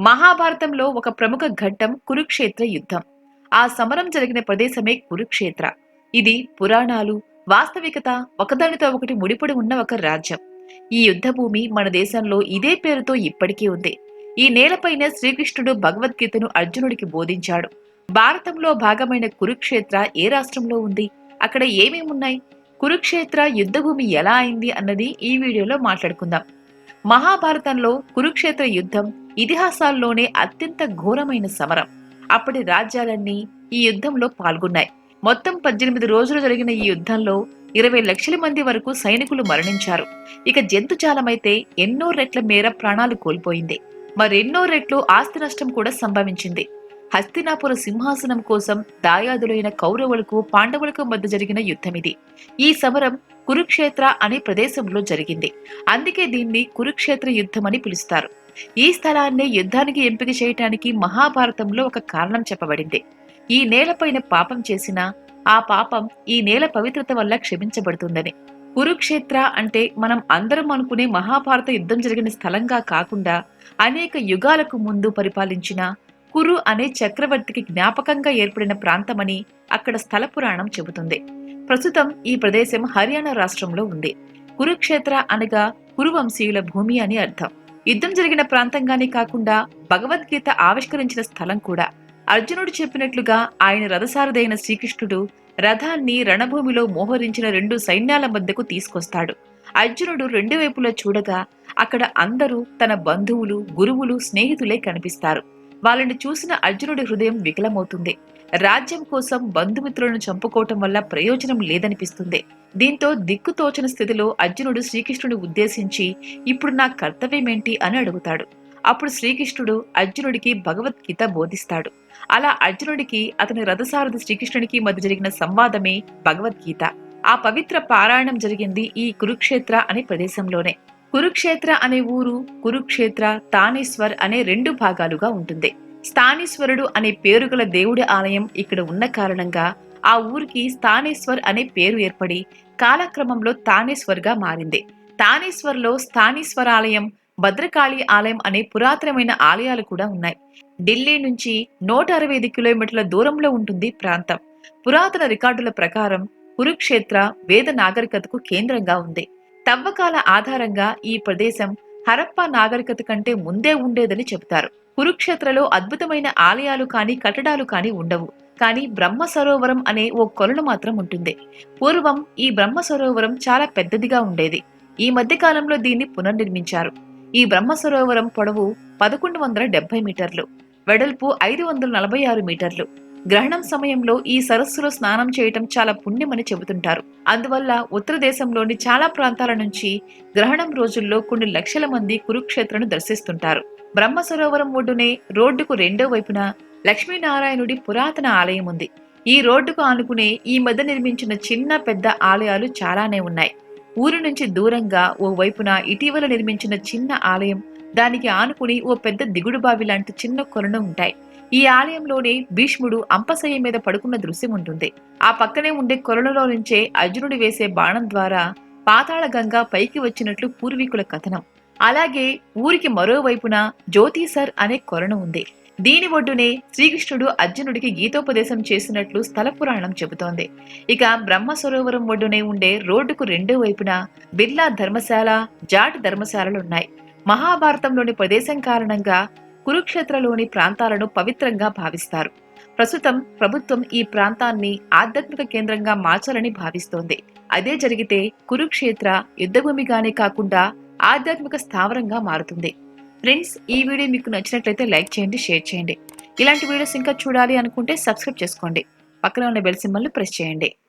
మహాభారతంలో ఒక ప్రముఖ ఘట్టం కురుక్షేత్ర యుద్ధం. ఆ సమరం జరిగిన ప్రదేశమే కురుక్షేత్ర. ఇది పురాణాలు వాస్తవికత ఒకదానితో ఒకటి ముడిపడి ఉన్న ఒక రాజ్యం. ఈ యుద్ధభూమి మన దేశంలో ఇదే పేరుతో ఇప్పటికీ ఉంది. ఈ నేలపైన శ్రీకృష్ణుడు భగవద్గీతను అర్జునుడికి బోధించాడు. భారతంలో భాగమైన కురుక్షేత్ర ఏ రాష్ట్రంలో ఉంది? అక్కడ ఏమేమున్నాయి? కురుక్షేత్ర యుద్ధభూమి ఎలా అయింది అన్నది ఈ వీడియోలో మాట్లాడుకుందాం. మహాభారతంలో కురుక్షేత్ర యుద్ధం ఇతిహాసాల్లోనే అత్యంత ఘోరమైన సమరం. అప్పటి రాజ్యాలన్నీ ఈ యుద్ధంలో పాల్గొన్నాయి. మొత్తం పద్దెనిమిది రోజులు జరిగిన ఈ యుద్ధంలో ఇరవై లక్షల మంది వరకు సైనికులు మరణించారు. ఇక జంతుజాలమైతే ఎన్నో రెట్ల మేర ప్రాణాలు కోల్పోయింది. మరెన్నో రెట్లు ఆస్తి నష్టం కూడా సంభవించింది. హస్తినాపుర సింహాసనం కోసం దాయాదులైన కౌరవులకు పాండవులకు మధ్య జరిగిన యుద్ధమిది. ఈ సమరం కురుక్షేత్ర అనే ప్రదేశంలో జరిగింది. అందుకే దీన్ని కురుక్షేత్ర యుద్ధం అని పిలుస్తారు. ఈ స్థలాన్ని యుద్ధానికి ఎంపిక చేయటానికి మహాభారతంలో ఒక కారణం చెప్పబడింది. ఈ నేలపైన పాపం చేసిన ఆ పాపం ఈ నేల పవిత్రత వల్ల క్షమించబడుతుందని. కురుక్షేత్ర అంటే మనం అందరం అనుకునే మహాభారత యుద్ధం జరిగిన స్థలంగా కాకుండా అనేక యుగాలకు ముందు పరిపాలించిన కురు అనే చక్రవర్తికి జ్ఞాపకంగా ఏర్పడిన ప్రాంతమని అక్కడ స్థల పురాణం చెబుతుంది. ప్రస్తుతం ఈ ప్రదేశం హర్యానా రాష్ట్రంలో ఉంది. కురుక్షేత్ర అనగా కురువంశీయుల భూమి అని అర్థం. యుద్ధం జరిగిన ప్రాంతంగానే కాకుండా భగవద్గీత ఆవిష్కరించిన స్థలం కూడా. అర్జునుడు చెప్పినట్లుగా ఆయన రథసారథైన శ్రీకృష్ణుడు రథాన్ని రణభూమిలో మోహరించిన రెండు సైన్యాల మధ్యకు తీసుకొస్తాడు. అర్జునుడు రెండు వైపులా చూడగా అక్కడ అందరూ తన బంధువులు గురువులు స్నేహితులే కనిపిస్తారు. వాళ్ళని చూసిన అర్జునుడి హృదయం వికలమవుతుంది. రాజ్యం కోసం బంధుమిత్రులను చంపుకోవటం వల్ల ప్రయోజనం లేదనిపిస్తుంది. దీంతో దిక్కుతోచని స్థితిలో అర్జునుడు శ్రీకృష్ణుడు ఉద్దేశించి ఇప్పుడు నా కర్తవ్యమేంటి? అని అడుగుతాడు. అప్పుడు శ్రీకృష్ణుడు అర్జునుడికి భగవద్గీత బోధిస్తాడు. అలా అర్జునుడికి అతని రథసారథి శ్రీకృష్ణునికి మధ్య జరిగిన సంవాదమే భగవద్గీత. ఆ పవిత్ర పారాయణం జరిగింది ఈ కురుక్షేత్ర అనే ప్రదేశంలోనే. కురుక్షేత్ర అనే ఊరు కురుక్షేత్ర తానేశ్వర్ అనే రెండు భాగాలుగా ఉంటుంది. స్థానేశ్వరుడు అనే పేరు గల దేవుడి ఆలయం ఇక్కడ ఉన్న కారణంగా ఆ ఊరికి స్థానేశ్వర్ అనే పేరు ఏర్పడి కాలక్రమంలో తానేశ్వర్గా మారింది. తానేశ్వర్లో స్థానేశ్వర ఆలయం భద్రకాళి ఆలయం అనే పురాతనమైన ఆలయాలు కూడా ఉన్నాయి. ఢిల్లీ నుంచి నూట అరవై ఐదు కిలోమీటర్ల దూరంలో ఉంటుంది ప్రాంతం. పురాతన రికార్డుల ప్రకారం కురుక్షేత్ర వేద నాగరికతకు కేంద్రంగా ఉంది. తవ్వకాల ఆధారంగా ఈ ప్రదేశం హరప్పా నాగరికత కంటే ముందే ఉండేదని చెబుతారు. కురుక్షేత్రలో అద్భుతమైన ఆలయాలు కానీ కట్టడాలు కానీ ఉండవు. కానీ బ్రహ్మ సరోవరం అనే ఓ కొలను మాత్రం ఉంటుంది. పూర్వం ఈ బ్రహ్మ సరోవరం చాలా పెద్దదిగా ఉండేది. ఈ మధ్య కాలంలో దీన్ని పునర్నిర్మించారు. ఈ బ్రహ్మ సరోవరం పొడవు పదకొండు వందల డెబ్బై మీటర్లు వెడల్పు ఐదు వందల నలభై ఆరు మీటర్లు. గ్రహణం సమయంలో ఈ సరస్సులో స్నానం చేయటం చాలా పుణ్యమని చెబుతుంటారు. అందువల్ల ఉత్తర దేశంలోని చాలా ప్రాంతాల నుంచి గ్రహణం రోజుల్లో కొన్ని లక్షల మంది కురుక్షేత్రను దర్శిస్తుంటారు. బ్రహ్మ సరోవరం ఒడ్డునే రోడ్డుకు రెండో వైపున లక్ష్మీనారాయణుడి పురాతన ఆలయం ఉంది. ఈ రోడ్డుకు ఆనుకునే ఈ మధ్య నిర్మించిన చిన్న పెద్ద ఆలయాలు చాలానే ఉన్నాయి. ఊరు నుంచి దూరంగా ఓ వైపున ఇటీవల నిర్మించిన చిన్న ఆలయం దానికి ఆనుకుని ఓ పెద్ద దిగుడు బావి లాంటి చిన్న కొలను ఉంటాయి. ఈ ఆలయంలోనే భీష్ముడు అంపశయ్య మీద పడుకున్న దృశ్యం ఉంటుంది. ఆ పక్కనే ఉండే కొలనులో నుంచే అర్జునుడు వేసే బాణం ద్వారా పాతాళ గంగా పైకి వచ్చినట్లు పూర్వీకుల కథనం. అలాగే ఊరికి మరోవైపున జ్యోతిసర్ అనే కొలను ఉంది. దీని ఒడ్డునే శ్రీకృష్ణుడు అర్జునుడికి గీతోపదేశం చేసినట్లు స్థల పురాణం చెబుతోంది. ఇక బ్రహ్మ సరోవరం ఒడ్డునే ఉండే రోడ్డుకు రెండో వైపున బిర్లా ధర్మశాల జాట్ ధర్మశాలలున్నాయి మహాభారతంలోని ప్రదేశం కారణంగా కురుక్షేత్రలోని ప్రాంతాలను పవిత్రంగా భావిస్తారు. ప్రస్తుతం ప్రభుత్వం ఈ ప్రాంతాన్ని ఆధ్యాత్మిక కేంద్రంగా మార్చాలని భావిస్తోంది. అదే జరిగితే కురుక్షేత్ర యుద్ధభూమిగానే కాకుండా ఆధ్యాత్మిక స్థావరంగా మారుతుంది. ఫ్రెండ్స్ ఈ వీడియో మీకు నచ్చినట్లయితే లైక్ చేయండి షేర్ చేయండి. ఇలాంటి వీడియోస్ ఇంకా చూడాలి అనుకుంటే సబ్స్క్రైబ్ చేసుకోండి. పక్కన ఉన్న బెల్ సింబల్ని ప్రెస్ చేయండి.